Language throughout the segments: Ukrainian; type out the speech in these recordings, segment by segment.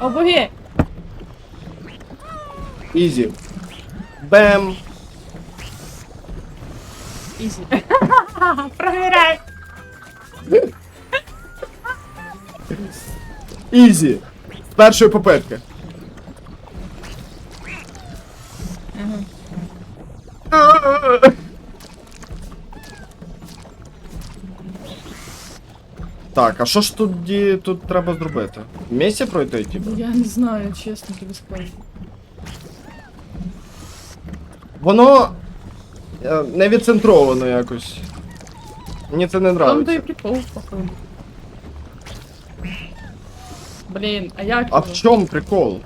О, боги! Ізі. Бем. Ізі. Програй! Ізі. З першої попитки. Так, а що ж тоді тут треба зробити? Місці пройти, типу? Я не знаю, чесно тобі скажу. Воно е, не відцентровано якось. Мені це не Там то і нравиться. прикол, походу. Блін, а як А його? в чому прикол?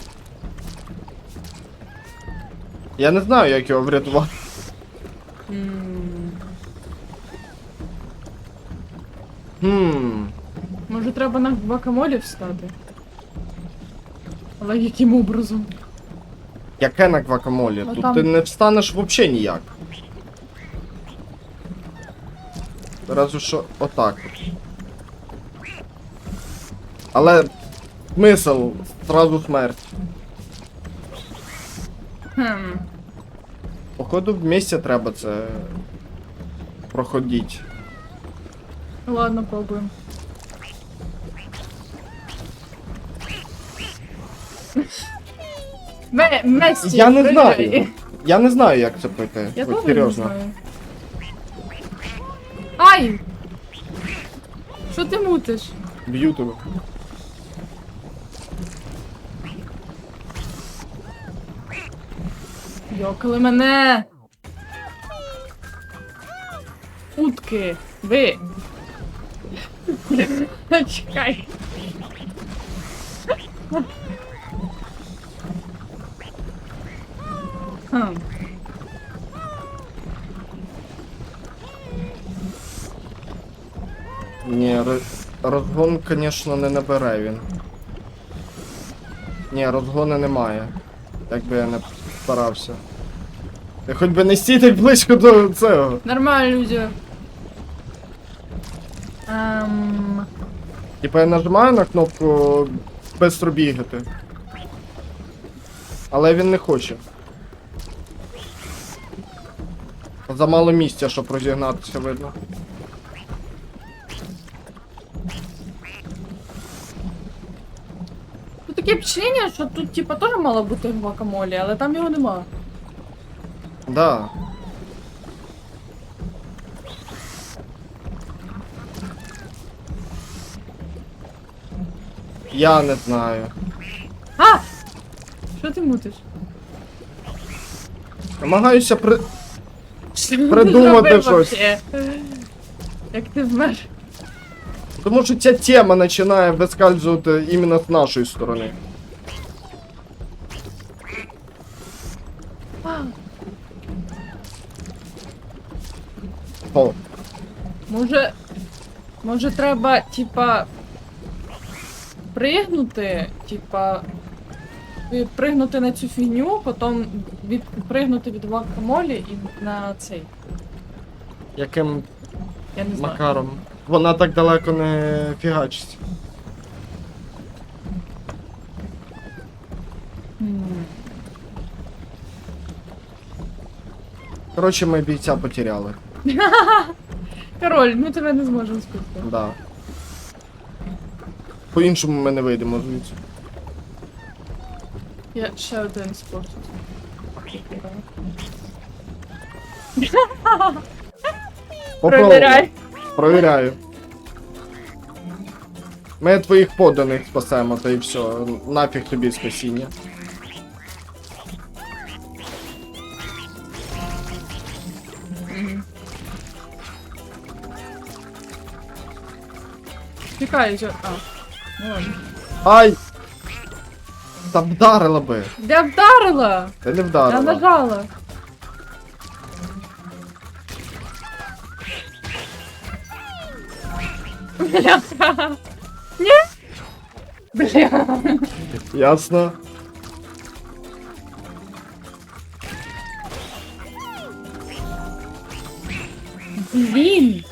Я не знаю, як його врятувати. М, Хм. Може треба на гвакамолі встати? Але яким образом? Яке на гвакамолі? Ну, Тут там- ти не встанеш взагалі ніяк. Разве що отак. от. Але смисл, зразу смерть. Хм. Походу в місці треба це проходіть. Ладно, пробуємо. Ме, Месті, Я не знаю. Я не знаю, як це пройти. Я От теж не серйозно. знаю. Ай! Що ти мутиш? Б'ю тебе. Йокали мене! Утки! Ви! Чекай! Хм. Ні, ро- розгон, звісно, не набере він. Ні, розгону немає. Як би я не старався. Ти хоч би не стій так близько до цього. Нормально, люди. Ем... Типа я нажимаю на кнопку бистро бігати. Але він не хоче. Замало місця, щоб розігнатися, видно. Тут таке впечатлення, що тут типа теж мало бути гвакамолі, але там його нема. Да. Я не знаю. А! Що ти мутиш? Намагаюся при. Що ти Придумати зробив щось. вообще? Як ти вмер? Тому що ця тема починає вискальзувати іменно з нашої сторони. О, Може. Може треба, типа. Пригнути, типа. Пригнути на цю фігню, потім від, пригнути від гвакамолі і на цей. яким Я не знаю. макаром. Вона так далеко не фігачить. М. Коротше, ми бійця потеряли. Король, ми тебе не зможемо спити. Да. По-іншому ми не вийдемо звідси. Я ще один спорт. Попробуй. Провіряй. Провіряю. Ми твоїх поданих спасемо, та і все. Нафіг тобі спасіння. Чекай, що. А. Ну ладно. Ай! Та вдарила би. Я вдарила! Ти не Я вдарила. нажала. Бляха. Ні? Бля. Ясно. Блін.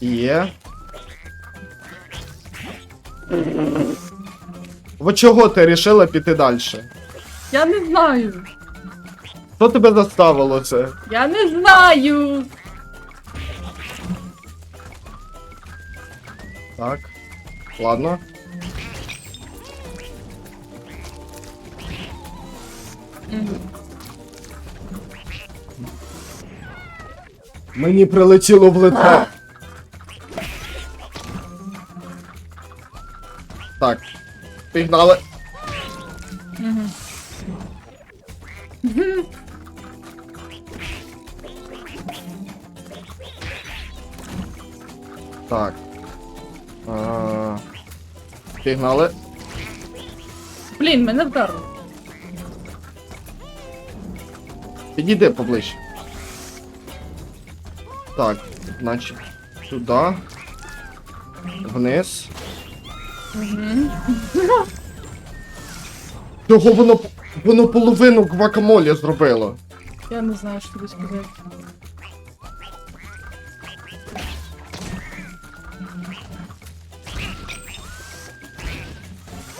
Є. Вот чого ти рішила піти далі? Я не знаю. Що тебе заставило це? Я не знаю. Так. Ладно. Мені прилетіло в лице. Так. Пігнали. Так. А, Пігнали. Блін, мене вдарило. Підійди поближче. Так, значить, сюди. Вниз. Чого воно, воно половину гвакамолі зробило? Я не знаю, що тобі сказати.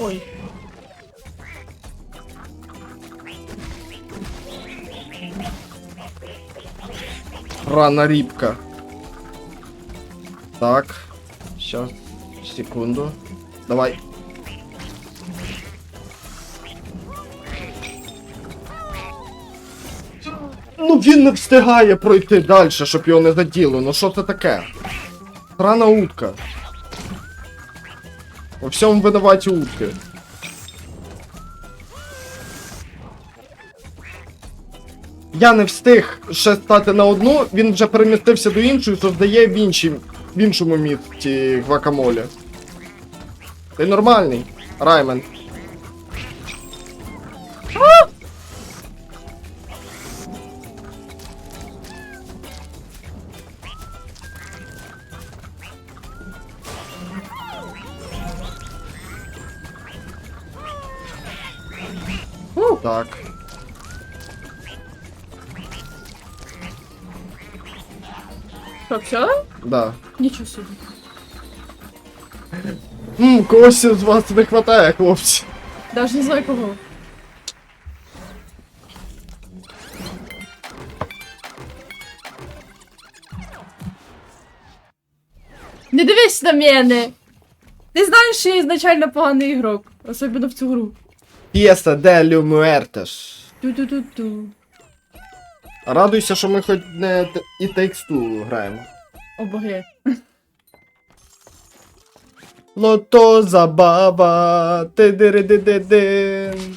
Ой. Рана рібка. Так. Сейчас. Секунду. Давай. Ну він не встигає пройти далі, щоб його не заділо. Ну що це таке? Рана утка. У всьому винуваті утки. Я не встиг ще стати на одну, він вже перемістився до іншої, що здає в іншому місці гвакамолі. Ти нормальний, Раймен. Фу. Так. Що, все? Да. Нічого собі. Ммм, когось з вас не хватає, хлопці. Даже не знаю кого. Не дивись на мене! Ти знаєш, що я ізначально поганий ігрок, особливо в цю гру. П'єса де лю Муертеш. Ту-ту-ту-ту. Радуйся, що ми хоч не т- і тексту граємо. О боги. Лото забава, ти дири ди ди дин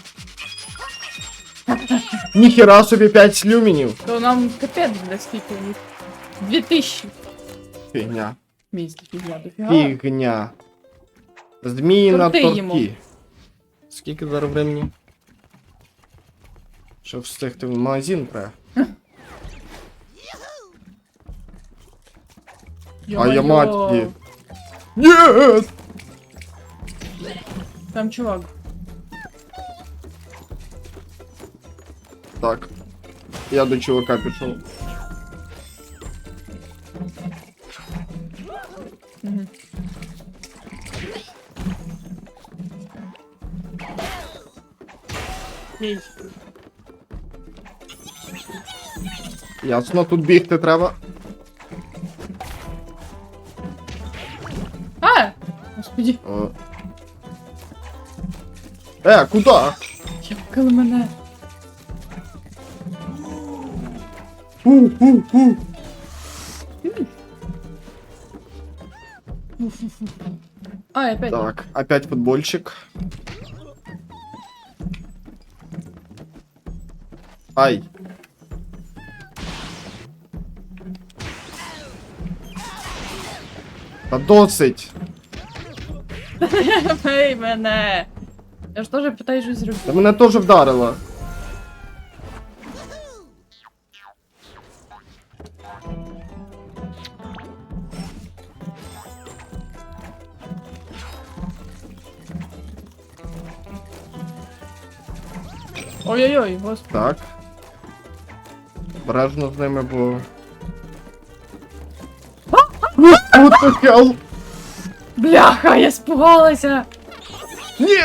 Ніхіра собі 5 люмінів. То нам капець для скільки. Дві тисячі. Фігня. Місць фігня дофіга. Фігня. Змії на Торти торті. їмо. Скільки зараз времени? Щоб встигти в магазин треба. А я Йо-моє. мать. Ні! Там чувак. Так. Я до чувака пішов. Угу. Ясно, тут бігти треба. Е, куди? чекали мене. Фу. А, опять. Так, опять футбольчик. Ай. Та досить. Ей, мене. Я ж теж питаю щось зробити. Та мене теж вдарило. Ой-ой-ой, господи. Так. Обережно з ними, бо. What the hell? Бляха, я спугалася! Ні!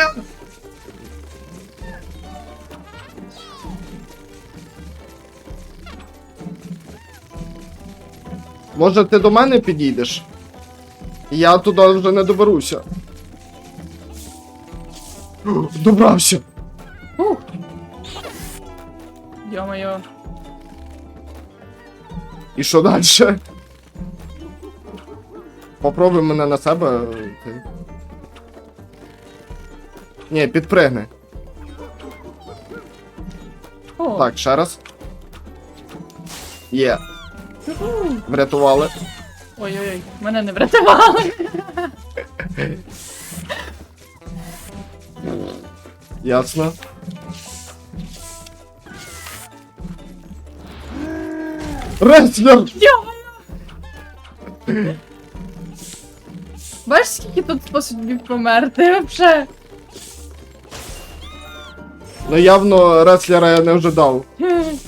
Може, ти до мене підійдеш? Я туди вже не доберуся. Добрався. Йо-моє. І що далі? Попробуй мене на себе. Ти. Ні, підпригни. О, Так, ще раз. Є, Уху. Врятували. Ой-ой-ой, мене не врятували. Ясно. Йо-моє! Бачиш, скільки тут способів померти вообще? Ну явно реслера я не ожидав.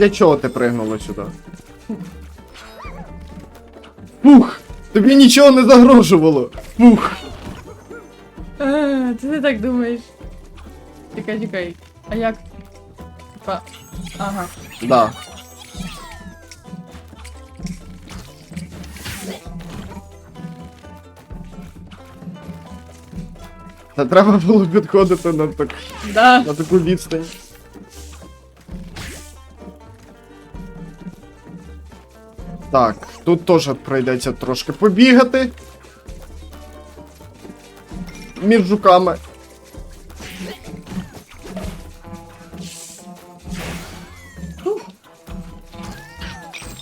для чого ти пригнула сюди? Фух! Тобі нічого не загрожувало! Фух! Ти не так думаєш. Чекай, чекай. А як? Типа. Ага. Да. Та треба було підходити на, так, Да. на таку відстань. Так, тут теж прийдеться трошки побігати. Між жуками.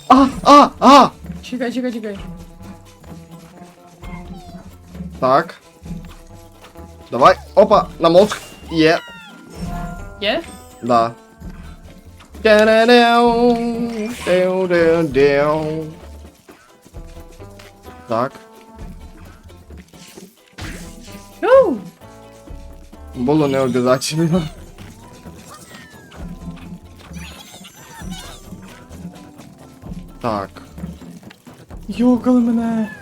А, а, а! Чекай, чекай, чекай. Так. Давай. Опа, на мозг. Є. Є? Да. Дя-дя-дяу, дяу-дяу-дяу. Так. Було не обязательно. Так. Йокали мене.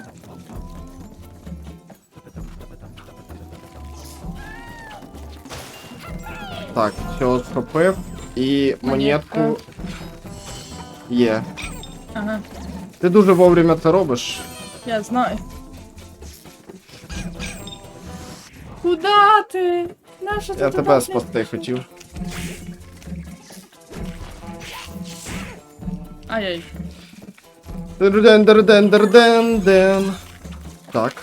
Так, все схопив. І монетку. Є. Ага, Ти дуже вовремя це робиш. я знаю. Куда ти? Наша Я тебе спасти хотів. Ай-яй. Ден-ден-ден-ден-ден. Так.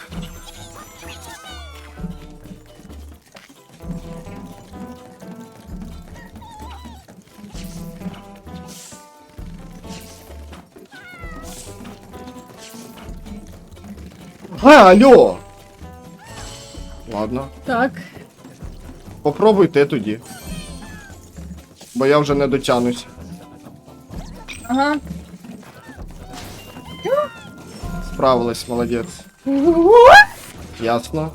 А, алло! Ладно, Так. попробуй ти тоді. Бо я вже не дотянусь. Ага. Справилась, молодець. Ясно.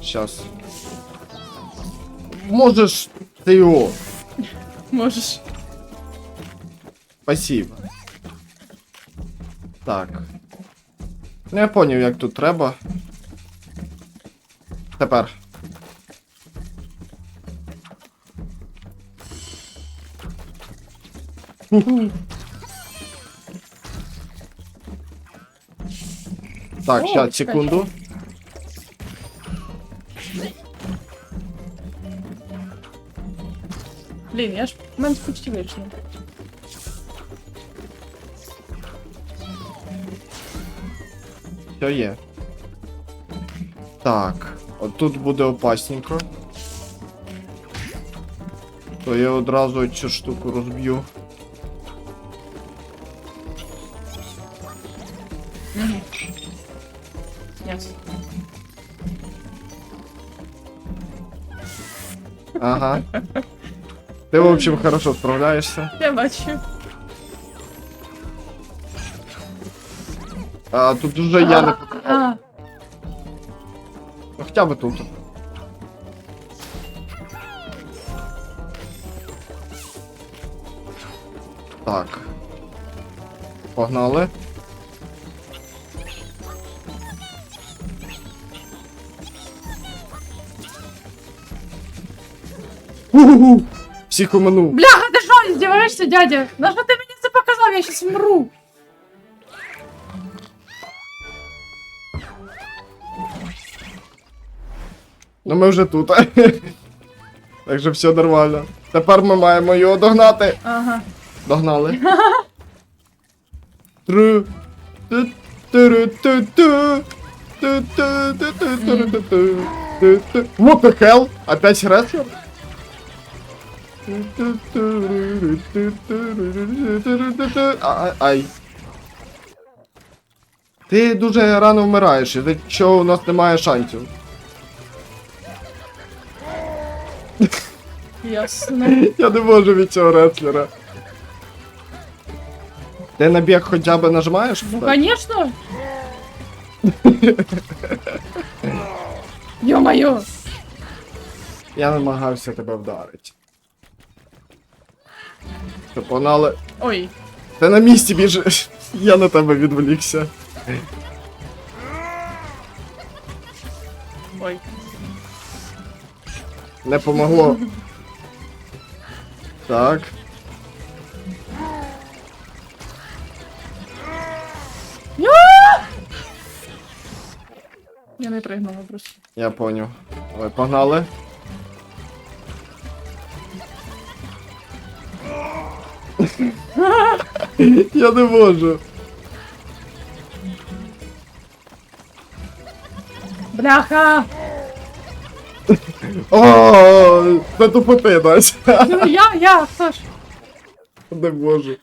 Сейчас. Можешь ты его. Можеш. Спасибо. Так. Ну я поняв, як тут треба. Тепер. Так, чекай. секунду. Блін, я ж в мене почти вийшло. Все є. Так, от тут буде опасненько. То я одразу цю штуку розб'ю. Угу. Ага. Ти, в общем, хорошо справляєшся. Я бачу. А тут уже я не. А, Ну, Хоча б тут. Так. Погнали. У-ху-ху! Всіх уминув. Бляха, ти що, здіваєшся, дядя? На що ти мені це показав? Я щас вмру. Ну ми вже тут. Так що все нормально. Тепер ми маємо його догнати. Ага. Догнали. Тру. What the hell? Опять рестлер? А- Ай. Ти дуже рано вмираєш, і чого у нас немає шансів. Ясно. Я не можу від цього реслера. Ти на біг хоча б нажимаєш? Ну, конечно. Ё-моё. Я намагався тебе вдарити. Що, погнали. Ой. Ти на місці біжиш. Я на тебе відволікся. Ой. Не помогло. Так. Я не пригнула просто. Я поняв. Давай, погнали. Я не можу. Бляха! О, це тупоти, Настя. Ну, я, я, Саш. Не можу.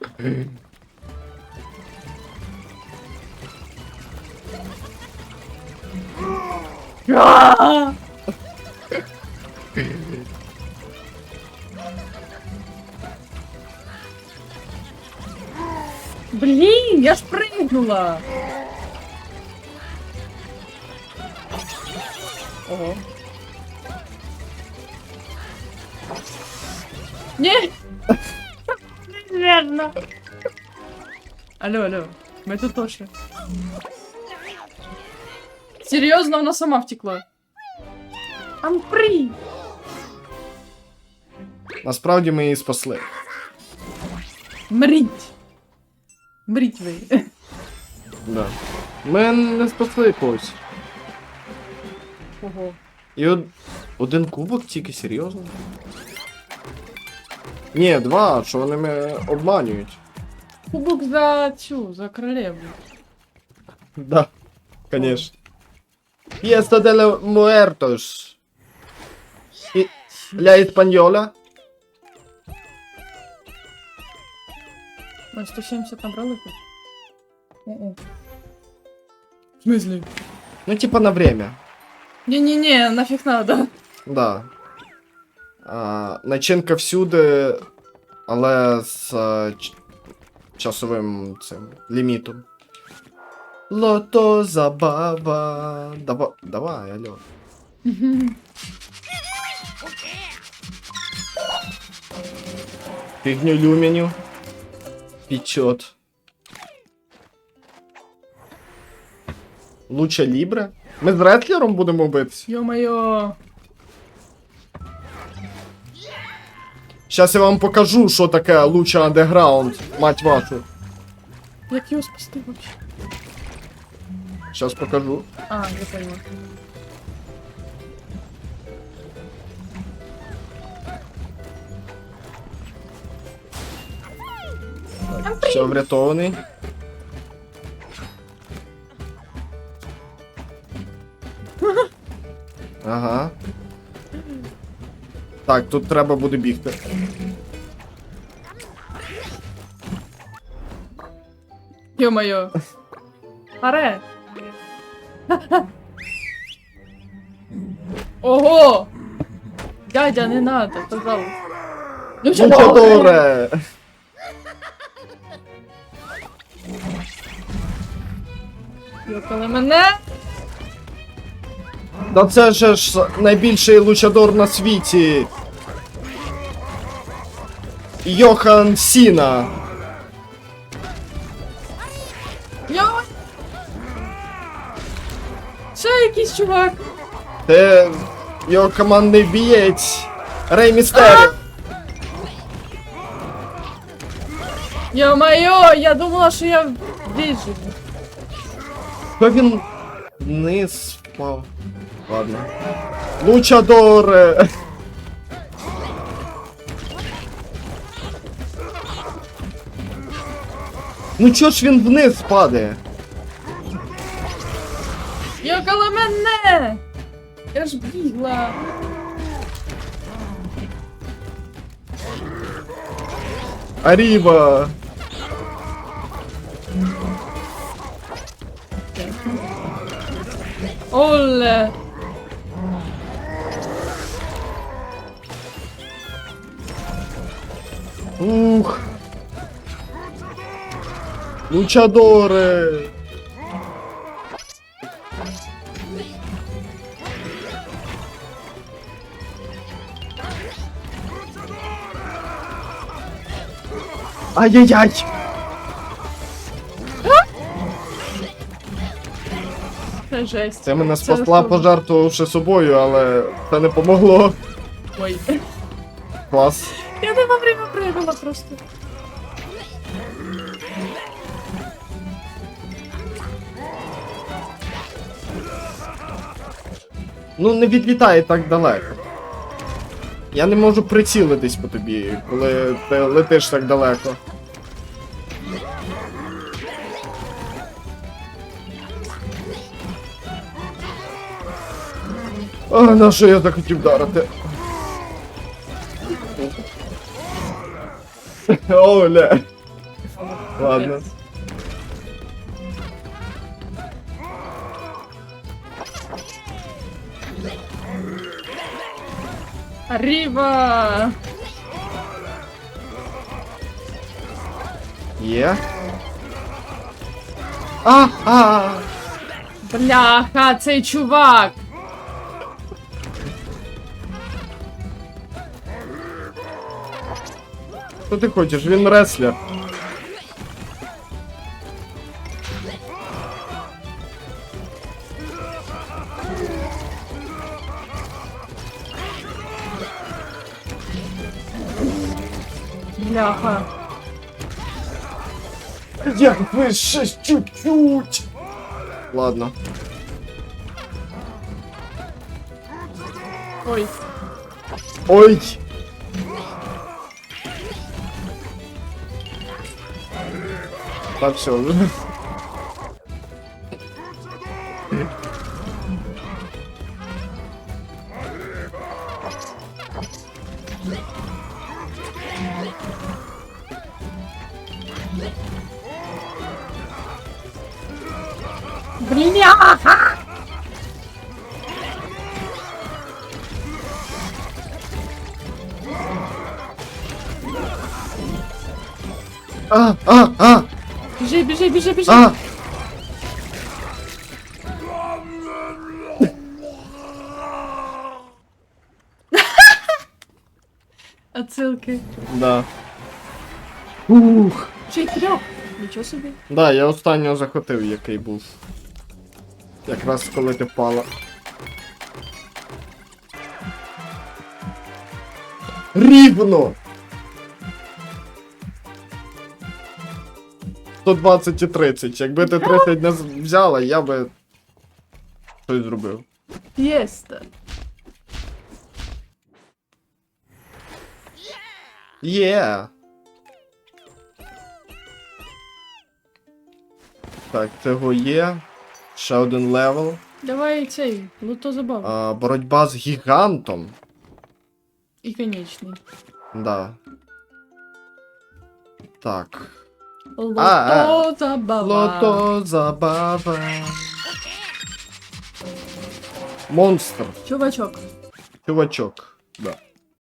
А! Блін, я ж пригнула. Ого. Ні. Неверно. Алло, алло. Ми тут точно. Серйозно, вона сама втекла. I'm free. Насправді ми її спасли. Мріть. Мріть ви. Да. Ми не спасли когось. Ого. І од... один кубок тільки серйозно? Ні, два, що вони мене обманюють. Кубок за цю, за королеву. Да, конечно. Fiesta de los Muertos. І... Ля Іспаньола. На 170 набрали тут? О-о. В смысле? Ну, типа на время. Не-не-не, нафиг надо. Да. А, начинка всюди, але з а, ч- часовим цим лімітом. Лото забава. Давай, давай, алло. Фигню люменю. Печет. Луча Лібре? Ми з Ретлером будемо битися? Ё-моё. Сейчас я вам покажу, що таке Луча Андеграунд, мать вашу. Як його спасти вообще? Сейчас покажу. А, я поняла. Все врятований. Ага. Так, тут треба буде бігти. Ё-моё. Аре. Ого! Дядя, не надо, пожалуйста. Ну що Лучадоре! Йокали мене. Та це же ж найбільший лучадор на світі. Йохан Сіна. Йо! Ще якийсь чувак. Це його командний бієць. Рей Містеріо. Йо-майо, я думала, що я виживу. Що він вниз впав? Ладно. Лучадоре! Ну чого ж він вниз падає? Йокали мене! Я ж бігла. Аріба! Оле. Ух! Лучадоре! Ай-яй-яй! Це жесть. Це мене спасла, що? пожертвувавши собою, але це не помогло. Ой. Клас. Я не вовремя прыгала просто. Ну не відлітай так далеко. Я не можу прицілитись по тобі, коли ти летиш так далеко. На що я захотів вдарити? Оля. Ладно. Arriba! Є. А, а, Бляха, цей чувак! Що ти хочеш? Він реслер. Бляха. Як ви ще чуть-чуть. Ладно. Ой. Ой. Так, все. Бляха! А, Біжи, біжи, біжи, біжи! а. Отсилки. Да. Ух. Ще й трьох. Нічого собі. Да, я останнього захотив, який був. Якраз коли ти впала. Рівно! 120 і 30. Якби ти 30 не взяла, я би щось зробив. Єста. Є! Так, цього є. Ще один левел. Давай цей, луто забав. А, боротьба з гігантом. І конечний. Да. Лото. А, забава. Лото забава. Монстр. Чувачок. Чувачок. Да.